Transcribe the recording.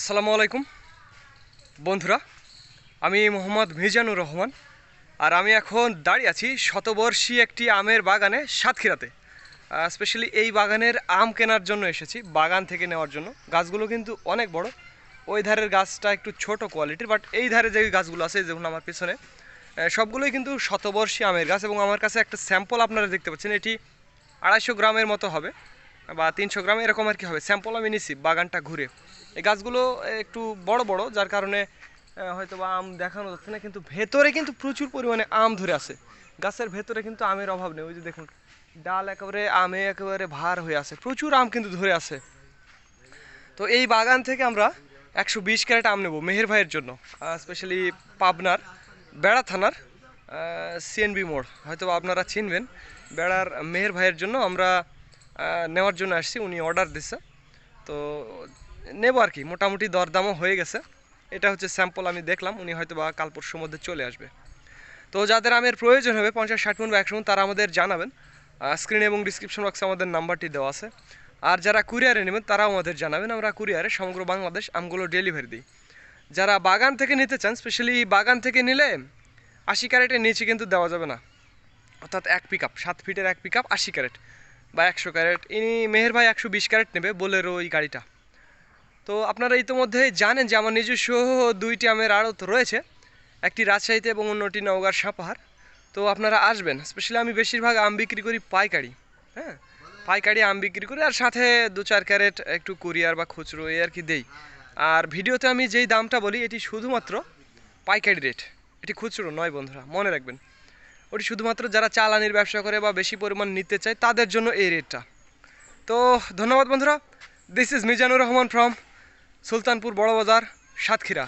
আসসালামু আলাইকুম। বন্ধুরা, আমি মোহাম্মদ মিজানুর রহমান আর আমি এখন দাঁড়িয়ে আছি শতবর্ষী একটি আমের বাগানে সাতক্ষীরাতে। স্পেশালি এই বাগানের আম কেনার জন্য এসেছি, বাগান থেকে নেওয়ার জন্য। গাছগুলো কিন্তু অনেক বড়। ওই ধারের গাছটা একটু ছোট কোয়ালিটির বাট এই ধারে যে গাছগুলো আছে, যেমন আমার পিছনে সবগুলোই কিন্তু শতবর্ষী আমের গাছ এবং আমার কাছে একটা স্যাম্পল আপনারা দেখতে পাচ্ছেন, এটি আড়াইশো গ্রামের মতো হবে। বা তিনশো গ্রাম, এরকম আর কি হবে। স্যাম্পল আমি নিছি বাগানটা ঘুরে। এই গাছগুলো একটু বড় বড়, যার কারণে হয়তো বা আম দেখানো যাচ্ছে না, কিন্তু ভেতরে কিন্তু প্রচুর পরিমাণে আম ধরে আছে। গাছের ভেতরে কিন্তু আমের অভাব নেই। ওই যে দেখুন, ডাল একেবারে, আমে একেবারে ভার হয়ে আছে। প্রচুর আম কিন্তু ধরে আছে। তো এই বাগান থেকে আমরা একশো বিশ ক্যারেট আম নেব মেহের ভাইয়ের জন্য স্পেশালি পাবনার, বেড়া থানার সিএনবি মোড়। হয়তো আপনারা চিনবেন, বেড়ার মেহের ভাইয়ের জন্য আমরা নেওয়ার জন্য আসছি, উনি অর্ডার দিছে। তো নেব আর কি, মোটামুটি দরদামও হয়ে গেছে। এটা হচ্ছে স্যাম্পল আমি দেখলাম, উনি হয়তো বা কাল পরশুর মধ্যে চলে আসবে। তো যাদের আমের প্রয়োজন হবে, পঞ্চাশ, ষাট মন বা একশো মণ তারা আমাদের জানাবেন। স্ক্রিন এবং ডিসক্রিপশন বক্সে আমাদের নাম্বারটি দেওয়া আছে। আর যারা কুরিয়ারে নেবেন, তারাও আমাদের জানাবেন। আমরা কুরিয়ারে সমগ্র বাংলাদেশ আমগুলো ডেলিভারি দিই। যারা বাগান থেকে নিতে চান স্পেশালি বাগান থেকে নিলে আশি ক্যারেটের নিচে কিন্তু দেওয়া যাবে না। অর্থাৎ এক পিক আপ সাত ফিটের এক পিক আপ আশি ক্যারেট। বা একশো ক্যারেট। ইনি মেহের ভাই একশো বিশ ক্যারেট নেবে বোলেরো ওই গাড়িটা। তো আপনারা ইতিমধ্যে জানেন যে আমার নিজস্ব দুইটি আমের আড়ত রয়েছে। একটি রাজশাহীতে এবং অন্যটি নওগাঁর সাপাহার। তো আপনারা আসবেন, স্পেশালি আমি বেশিরভাগ আম বিক্রি করি পাইকারি হ্যাঁ? পাইকারি আম বিক্রি করি আর সাথে দু চার ক্যারেট একটু কুরিয়ার বা খুচরো এই আর কি দেই। আর ভিডিওতে আমি যেই দামটা বলি, এটি শুধুমাত্র পাইকারি রেট, এটি খুচরো নয় বন্ধুরা, মনে রাখবেন। ওটি শুধুমাত্র যারা চালানির ব্যবসা করে বা বেশি পরিমাণ নিতে চায়, তাদের জন্য এই রেটটা। তো ধন্যবাদ বন্ধুরা। This is Mizanur Rahman from Sultanpur Boro Bazar Satkhira.